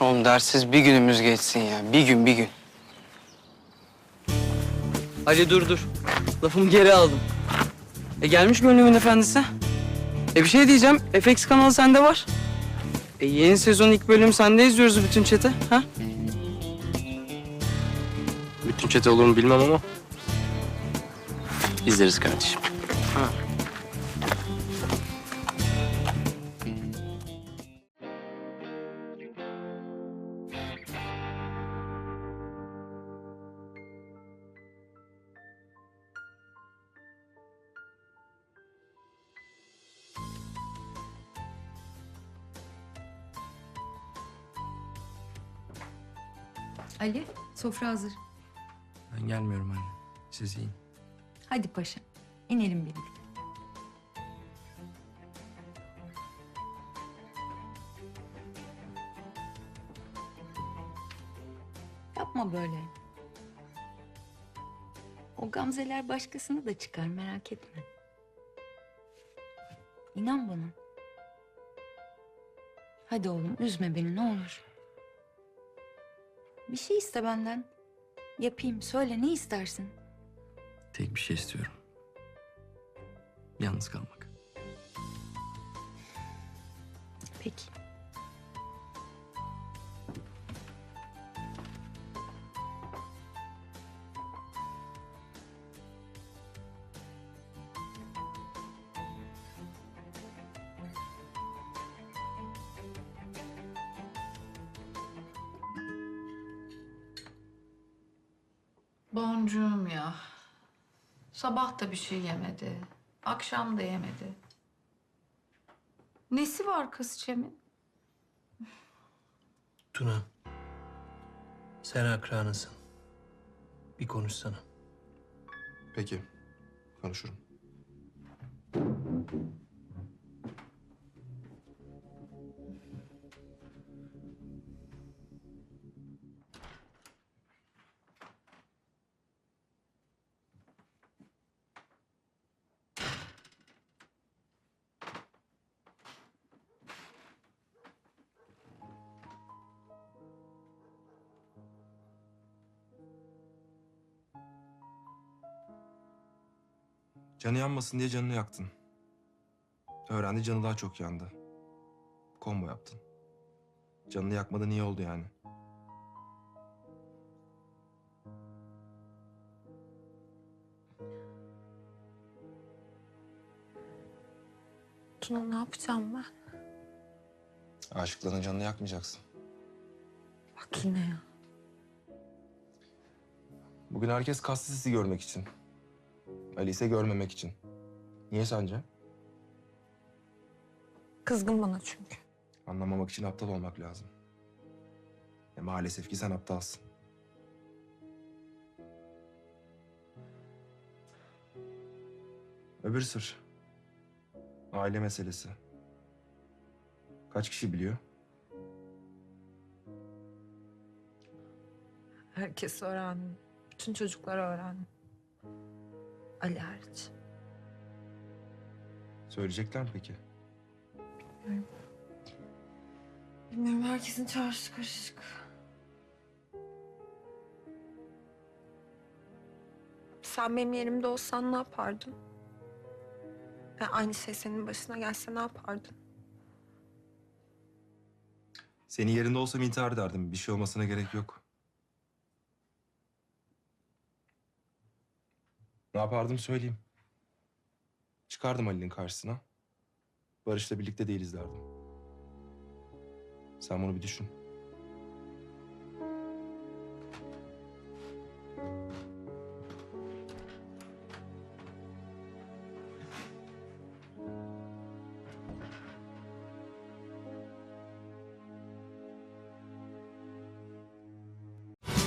Oğlum dersiz bir günümüz geçsin ya. Bir gün bir gün. Ali dur dur. Lafımı geri aldım. E gelmiş gönlümün efendisi. E bir şey diyeceğim. FX kanalı sende var. E yeni sezon ilk bölüm sende izliyoruz bütün çete. Ha? Bütün çete olur mu bilmem ama izleriz kardeşim. Ali, sofra hazır. Ben gelmiyorum anne. Siz yiyin. Hadi paşa, inelim birlikte. Yapma böyle. O gamzeler başkasını da çıkar, merak etme. İnan bana. Hadi oğlum, üzme beni ne olur. Bir şey iste benden. Yapayım, söyle ne istersin? Tek bir şey istiyorum. Yalnız kalmak. Peki. Boncuğum ya. Sabah da bir şey yemedi. Akşam da yemedi. Nesi var kız Çemin? Tuna. Sen akranısın. Bir konuşsana. Peki, konuşurum. Canı yanmasın diye canını yaktın. Öğrendi canı daha çok yandı. Combo yaptın. Canını yakmadan iyi oldu yani. Tuna ne yapacağım ben? Aşıkların canını yakmayacaksın. Bak yine ya. Bugün herkes kastı sizi görmek için. Ali ise görmemek için. Niye sence? Kızgın bana çünkü. Anlamamak için aptal olmak lazım. E maalesef ki sen aptalsın. Öbür sır. Aile meselesi. Kaç kişi biliyor? Herkes öğrendi. Bütün çocuklar öğrendi. Ali hariç. Söyleyecekler mi peki? Bilmiyorum herkesin çarşı karışık. Sen benim yerimde olsan ne yapardın? Ve aynı şey senin başına gelse ne yapardın? Senin yerinde olsam intihar ederdim. Bir şey olmasına gerek yok. Ne yapardım söyleyeyim. Çıkardım Ali'nin karşısına. Barış'la birlikte değiliz derdim. Sen bunu bir düşün.